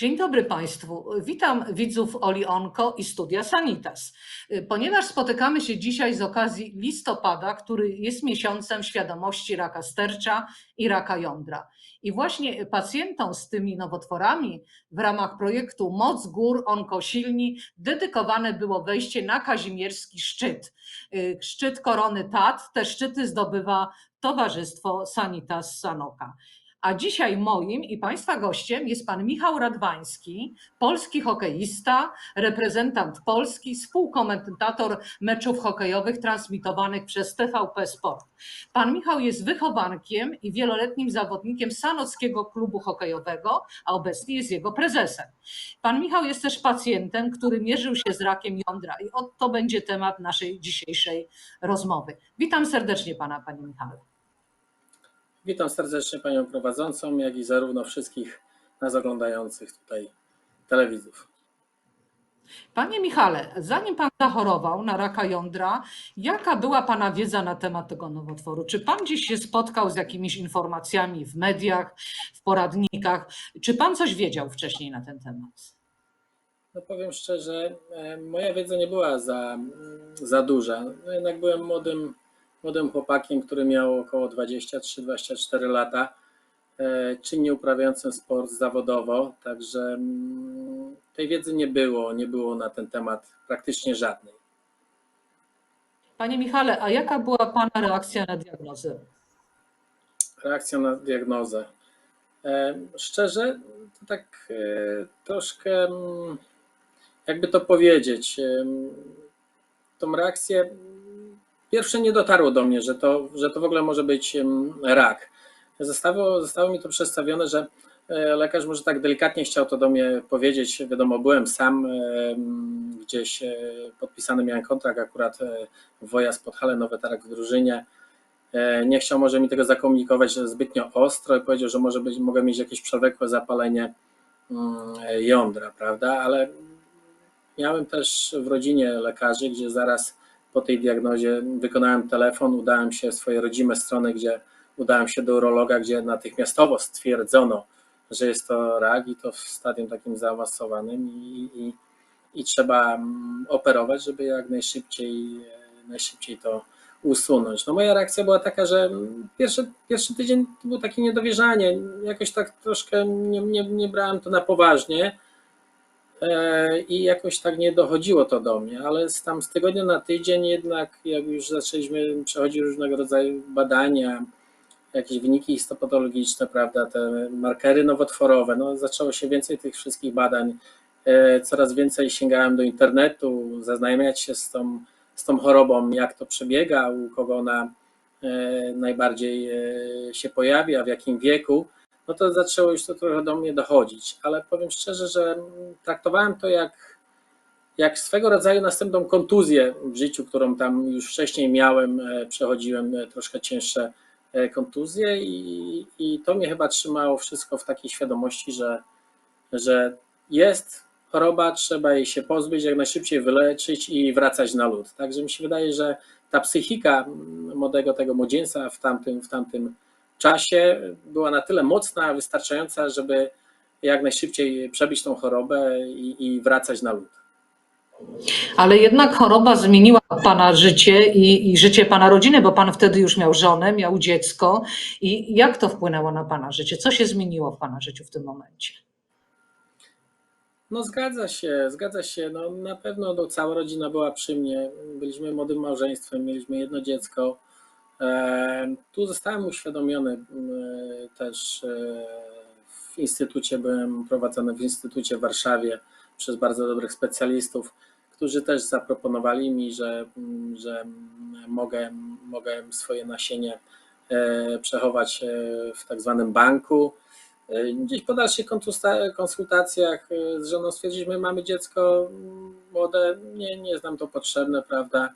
Dzień dobry Państwu. Witam widzów Oli Onko i Studia Sanitas. Ponieważ spotykamy się dzisiaj z okazji listopada, który jest miesiącem świadomości raka stercza i raka jądra. I właśnie pacjentom z tymi nowotworami w ramach projektu Moc Gór Onkosilni dedykowane było wejście na Kazimierski Szczyt. Szczyt Korony Tat. Te szczyty zdobywa Towarzystwo Sanitas Sanoka. A dzisiaj moim i Państwa gościem jest pan Michał Radwański, polski hokeista, reprezentant Polski, współkomentator meczów hokejowych transmitowanych przez TVP Sport. Pan Michał jest wychowankiem i wieloletnim zawodnikiem Sanockiego Klubu Hokejowego, a obecnie jest jego prezesem. Pan Michał jest też pacjentem, który mierzył się z rakiem jądra i to będzie temat naszej dzisiejszej rozmowy. Witam serdecznie pana, panie Michale. Witam serdecznie Panią prowadzącą, jak i zarówno wszystkich nas oglądających tutaj telewizów. Panie Michale, zanim Pan zachorował na raka jądra, jaka była Pana wiedza na temat tego nowotworu? Czy Pan gdzieś się spotkał z jakimiś informacjami w mediach, w poradnikach? Czy Pan coś wiedział wcześniej na ten temat? No powiem szczerze, e, moja wiedza nie była za, za duża. No jednak byłem młodym, młodym chłopakiem, który miał około 23-24 lata, e, czynnie uprawiającym sport zawodowo, także mm, tej wiedzy nie było, nie było na ten temat praktycznie żadnej. Panie Michale, a jaka była Pana reakcja na diagnozę? Reakcja na diagnozę. E, Szczerze, to tak e, troszkę, mm, jakby to powiedzieć, tą reakcję, pierwsze nie dotarło do mnie, że to, że to w ogóle może być rak. Zostało, zostało mi to przedstawione, że e, lekarz może tak delikatnie chciał to do mnie powiedzieć. Wiadomo, byłem sam gdzieś, e, podpisany miałem kontrakt akurat e, Woja z Podhale, Nowy Tarak w drużynie. Nie chciał może mi tego zakomunikować zbytnio ostro i powiedział, że może być, mogę mieć jakieś przewlekłe zapalenie mm, jądra, prawda? Ale miałem też w rodzinie lekarzy, gdzie zaraz po tej diagnozie wykonałem telefon, udałem się w swoje rodzime strony, gdzie udałem się do urologa, gdzie natychmiastowo stwierdzono, że jest to rak i to w stadium takim zaawansowanym i, i, i trzeba mm, operować, żeby jak najszybciej, najszybciej to usunąć. No moja reakcja była taka, że pierwszy, pierwszy tydzień to było takie niedowierzanie, jakoś tak troszkę nie, nie, nie brałem to na poważnie i jakoś tak nie dochodziło to do mnie, ale z tam z tygodnia na tydzień jednak jak już zaczęliśmy przechodzić różnego rodzaju badania, jakieś wyniki histopatologiczne, prawda, te markery nowotworowe, no zaczęło się więcej tych wszystkich badań, e, coraz więcej sięgałem do internetu, zaznajamiać się z tą z tą chorobą, jak to przebiega, u kogo ona e, najbardziej e, się pojawia, w jakim wieku, no to zaczęło już to trochę do mnie dochodzić. Ale powiem szczerze, że traktowałem to jak, jak swego rodzaju następną kontuzję w życiu, którą tam już wcześniej miałem, e, przechodziłem troszkę cięższe kontuzje i, i to mnie chyba trzymało wszystko w takiej świadomości, że, że jest choroba, trzeba jej się pozbyć, jak najszybciej wyleczyć i wracać na lód. Także mi się wydaje, że ta psychika młodego tego młodzieńca w tamtym, w tamtym czasie była na tyle mocna, wystarczająca, żeby jak najszybciej przebić tą chorobę i, i wracać na lód. Ale jednak choroba zmieniła Pana życie i, i życie Pana rodziny, bo Pan wtedy już miał żonę, miał dziecko. I jak to wpłynęło na Pana życie? Co się zmieniło w Pana życiu w tym momencie? No zgadza się, zgadza się. No, na pewno no, cała rodzina była przy mnie. Byliśmy młodym małżeństwem, mieliśmy jedno dziecko. Tu zostałem uświadomiony e, też e, w instytucie, byłem prowadzony w instytucie w Warszawie przez bardzo dobrych specjalistów, którzy też zaproponowali mi, że, że mogę, mogę swoje nasienie e, przechować w tak zwanym banku. Gdzieś po dalszych konsulta- konsultacjach z żoną stwierdziliśmy, mamy dziecko młode, nie, nie jest nam to potrzebne, prawda?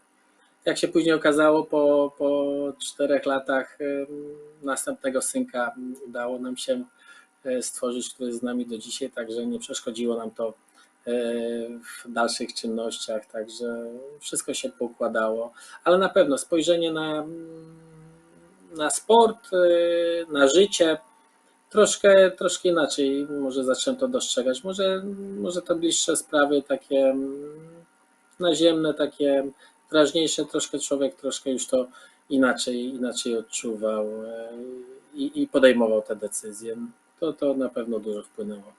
Jak się później okazało, po, po czterech latach e, następnego synka udało nam się e, stworzyć, który jest z nami do dzisiaj, także nie przeszkodziło nam to w dalszych czynnościach, także wszystko się poukładało, ale na pewno spojrzenie na, na sport, na życie, troszkę, troszkę inaczej może zacząłem to dostrzegać. Może, może to bliższe sprawy takie naziemne, takie drażniejsze, troszkę człowiek troszkę już to inaczej, inaczej odczuwał e, i, i podejmował te decyzje. To, to na pewno dużo wpłynęło.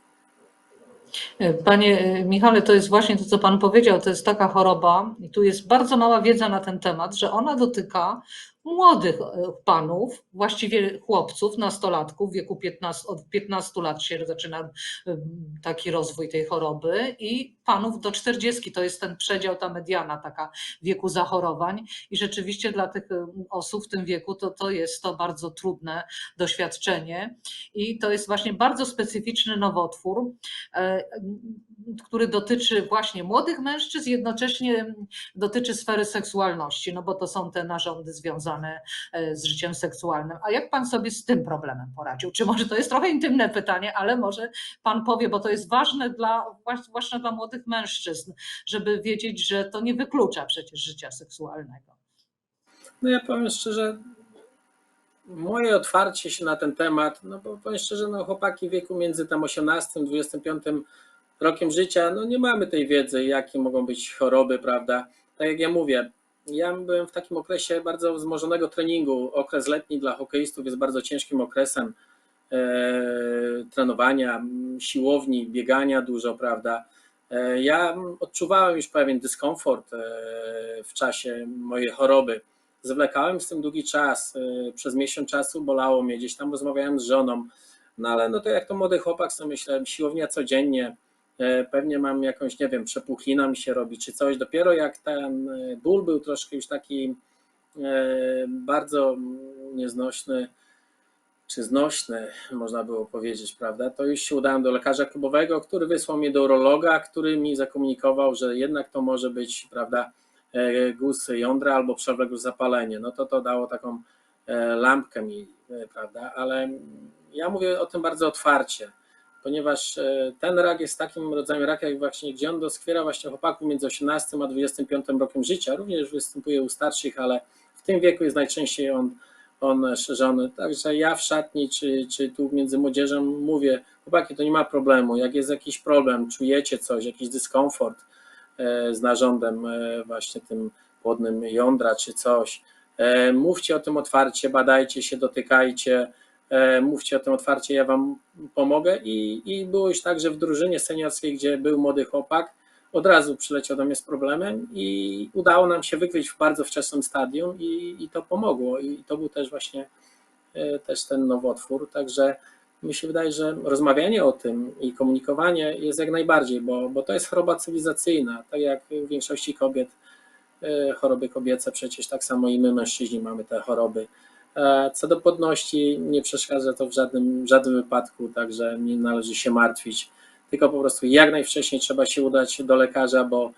Panie e, Michale, to jest właśnie to, co Pan powiedział. To jest taka choroba, i tu jest bardzo mała wiedza na ten temat, że ona dotyka młodych e, panów, właściwie chłopców, nastolatków, w wieku 15, od 15 lat się zaczyna taki rozwój tej choroby i panów do 40. To jest ten przedział, ta mediana taka wieku zachorowań. I rzeczywiście dla tych osób w tym wieku to, to jest to bardzo trudne doświadczenie. I to jest właśnie bardzo specyficzny nowotwór, e, który dotyczy właśnie młodych mężczyzn, jednocześnie dotyczy sfery seksualności, no bo to są te narządy związane e, z życiem seksualnym. A jak pan sobie z tym problemem poradził? Czy może to jest trochę intymne pytanie, ale może pan powie, bo to jest ważne dla, zwłaszcza dla młodych mężczyzn, żeby wiedzieć, że to nie wyklucza przecież życia seksualnego. No ja powiem szczerze, moje otwarcie się na ten temat, no bo powiem szczerze, no chłopaki w wieku między tam 18 25 rokiem życia, no nie mamy tej wiedzy, jakie mogą być choroby, prawda? Tak jak ja mówię, ja byłem w takim okresie bardzo wzmożonego treningu. Okres letni dla hokeistów jest bardzo ciężkim okresem e, trenowania, siłowni, biegania dużo, prawda? E, ja odczuwałem już pewien dyskomfort e, w czasie mojej choroby. Zwlekałem z tym długi czas. e, Przez miesiąc czasu bolało mnie, gdzieś tam rozmawiałem z żoną, no ale no to jak to młody chłopak, sobie myślałem, siłownia codziennie, pewnie mam jakąś, nie wiem, przepłuchlina mi się robi, czy coś. Dopiero jak ten e, ból był troszkę już taki e, bardzo nieznośny, czy znośny, można było powiedzieć, prawda, to już się udałem do lekarza klubowego, który wysłał mnie do urologa, który mi zakomunikował, że jednak to może być, prawda, e, guz jądra albo przewlekłe zapalenie. No to to dało taką e, lampkę mi, e, prawda, ale ja mówię o tym bardzo otwarcie, ponieważ e, ten rak jest takim rodzajem raka, jak właśnie, gdzie on doskwiera właśnie chłopaków między 18 a 25 rokiem życia, również występuje u starszych, ale w tym wieku jest najczęściej on, on szerzony. Także ja w szatni, czy, czy tu między młodzieżą mówię, chłopaki, to nie ma problemu, jak jest jakiś problem, czujecie coś, jakiś dyskomfort e, z narządem e, właśnie tym płodnym jądra, czy coś, mówcie o tym otwarcie, badajcie się, dotykajcie, mówcie o tym otwarcie, ja wam pomogę. I, i było już tak, że w drużynie seniorskiej, gdzie był młody chłopak, od razu przyleciał do mnie z problemem i udało nam się wykryć w bardzo wczesnym stadium i, i to pomogło. I to był też właśnie e, też ten nowotwór, także mi się wydaje, że rozmawianie o tym i komunikowanie jest jak najbardziej, bo, bo to jest choroba cywilizacyjna, tak jak w większości kobiet e, choroby kobiece, przecież tak samo i my mężczyźni mamy te choroby. E, Co do płodności, nie przeszkadza to w żadnym, żadnym wypadku, także nie należy się martwić, tylko po prostu jak najwcześniej trzeba się udać do lekarza, bo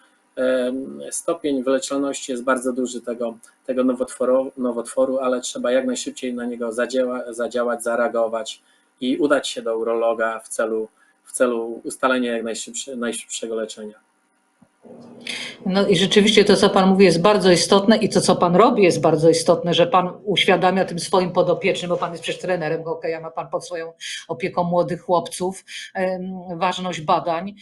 stopień wyleczalności jest bardzo duży tego, tego nowotworu, nowotworu, ale trzeba jak najszybciej na niego zadziała, zadziałać, zareagować i udać się do urologa w celu, w celu ustalenia jak najszybsze, najszybszego leczenia. No i rzeczywiście to, co Pan mówi, jest bardzo istotne i to, co Pan robi, jest bardzo istotne, że Pan uświadamia tym swoim podopiecznym, bo Pan jest przecież trenerem hokeja, ma Pan pod swoją opieką młodych chłopców, ważność badań.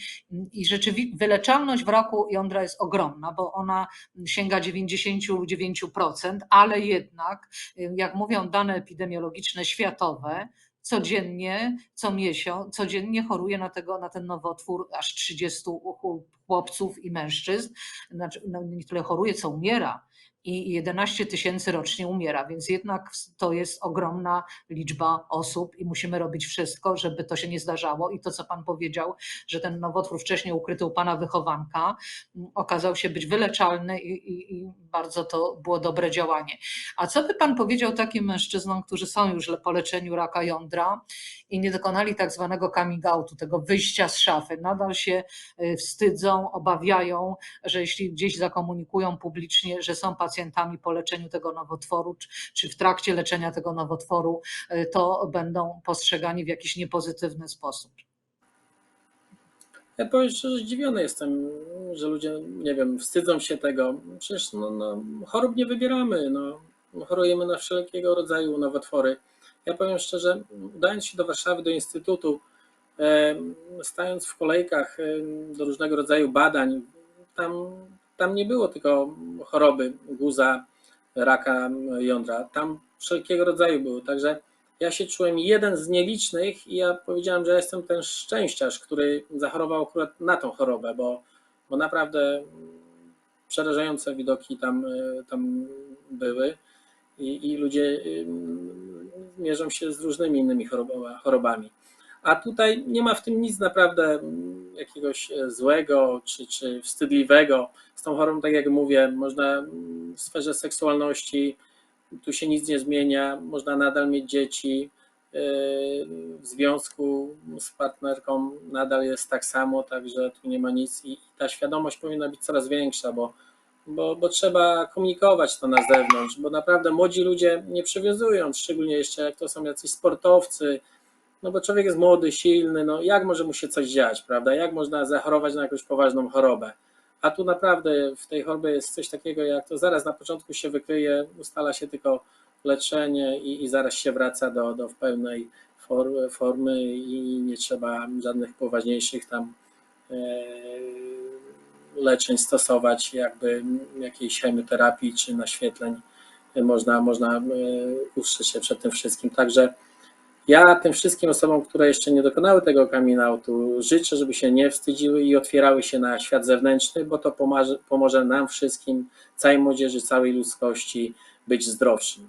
I rzeczywiście wyleczalność w raku jądra jest ogromna, bo ona sięga 99%, ale jednak, jak mówią dane epidemiologiczne światowe, codziennie, co miesiąc, codziennie choruje na, tego, na ten nowotwór aż 30 chł- chłopców i mężczyzn. Znaczy, no, nie tyle choruje, co umiera. I 11 tysięcy rocznie umiera, więc jednak to jest ogromna liczba osób i musimy robić wszystko, żeby to się nie zdarzało. I to, co Pan powiedział, że ten nowotwór wcześniej ukryty u Pana wychowanka okazał się być wyleczalny i, i, i bardzo to było dobre działanie. A co by Pan powiedział takim mężczyznom, którzy są już po leczeniu raka jądra i nie dokonali tak zwanego coming outu, tego wyjścia z szafy, nadal się y, wstydzą, obawiają, że jeśli gdzieś zakomunikują publicznie, że są pacjentami po leczeniu tego nowotworu, czy, w trakcie leczenia tego nowotworu, y, to będą postrzegani w jakiś niepozytywny sposób. Ja powiem szczerze, zdziwiony jestem, że ludzie, nie wiem, wstydzą się tego. Przecież no, no, chorób nie wybieramy. No. Chorujemy na wszelkiego rodzaju nowotwory. Ja powiem szczerze, udając się do Warszawy, do Instytutu, stając w kolejkach do różnego rodzaju badań, tam, tam nie było tylko choroby guza, raka jądra. Tam wszelkiego rodzaju były. Także ja się czułem jeden z nielicznych i ja powiedziałem, że jestem ten szczęściarz, który zachorował akurat na tą chorobę, bo, bo naprawdę przerażające widoki tam, e, tam były i, i ludzie y, mierzą się z różnymi innymi choroba- chorobami. A tutaj nie ma w tym nic naprawdę mm, jakiegoś e, złego czy, czy wstydliwego. Z tą chorobą, tak jak mówię, można mm, w sferze seksualności, tu się nic nie zmienia, można nadal mieć dzieci. e, W związku z partnerką nadal jest tak samo, także tu nie ma nic i ta świadomość powinna być coraz większa, bo bo, bo trzeba komunikować to na zewnątrz, bo naprawdę młodzi ludzie nie przywiązują, szczególnie jeszcze jak to są jacyś sportowcy, no bo człowiek jest młody, silny, no jak może mu się coś dziać, prawda? Jak można zachorować na jakąś poważną chorobę? A tu naprawdę w tej chorobie jest coś takiego, jak to zaraz na początku się wykryje, ustala się tylko leczenie i, i zaraz się wraca do, do pełnej formy, formy i nie trzeba żadnych poważniejszych tam e, leczeń stosować, jakby jakiejś chemioterapii czy naświetleń. Można, można e, ustrzec się przed tym wszystkim. Także ja tym wszystkim osobom, które jeszcze nie dokonały tego coming outu, życzę, żeby się nie wstydziły i otwierały się na świat zewnętrzny, bo to pomoże, pomoże nam wszystkim, całej młodzieży, całej ludzkości być zdrowszym.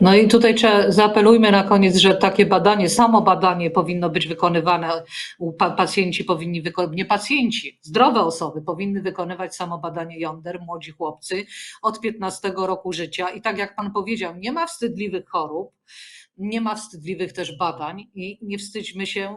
No i tutaj zaapelujmy na koniec, że takie badanie, samo badanie powinno być wykonywane, pacjenci powinni nie pacjenci, zdrowe osoby powinny wykonywać samo badanie jąder, młodzi chłopcy od 15 roku życia i tak jak Pan powiedział, nie ma wstydliwych chorób, nie ma wstydliwych też badań i nie wstydźmy się,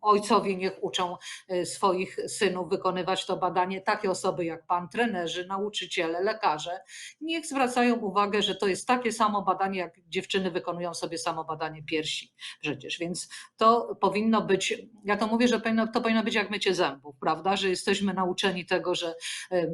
ojcowie niech uczą e, swoich synów wykonywać to badanie, takie osoby jak Pan, trenerzy, nauczyciele, lekarze, niech zwracają uwagę, że to jest takie samo badanie, jak dziewczyny wykonują sobie samo badanie piersi przecież, więc to powinno być, ja to mówię, że powinno, to powinno być jak mycie zębów, prawda, że jesteśmy nauczeni tego, że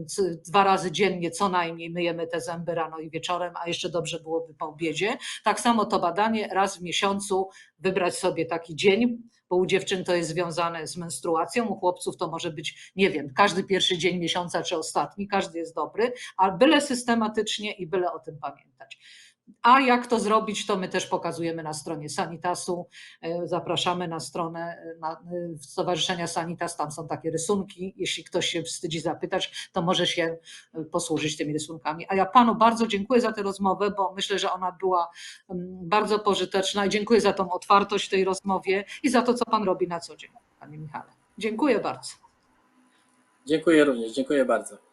c- dwa razy dziennie co najmniej myjemy te zęby rano i wieczorem, a jeszcze dobrze byłoby po obiedzie. Tak samo to badanie raz w miesiącu wybrać sobie taki dzień, bo u dziewczyn to jest związane z menstruacją, u chłopców to może być, nie wiem, każdy pierwszy dzień miesiąca czy ostatni, każdy jest dobry, a byle systematycznie i byle o tym pamiętać. A jak to zrobić, to my też pokazujemy na stronie Sanitasu. E, Zapraszamy na stronę e, e, Stowarzyszenia Sanitas, tam są takie rysunki. Jeśli ktoś się wstydzi zapytać, to może się posłużyć tymi rysunkami. A ja panu bardzo dziękuję za tę rozmowę, bo myślę, że ona była mm, bardzo pożyteczna i dziękuję za tą otwartość w tej rozmowie i za to, co pan robi na co dzień, panie Michale. Dziękuję bardzo. Dziękuję również, dziękuję bardzo.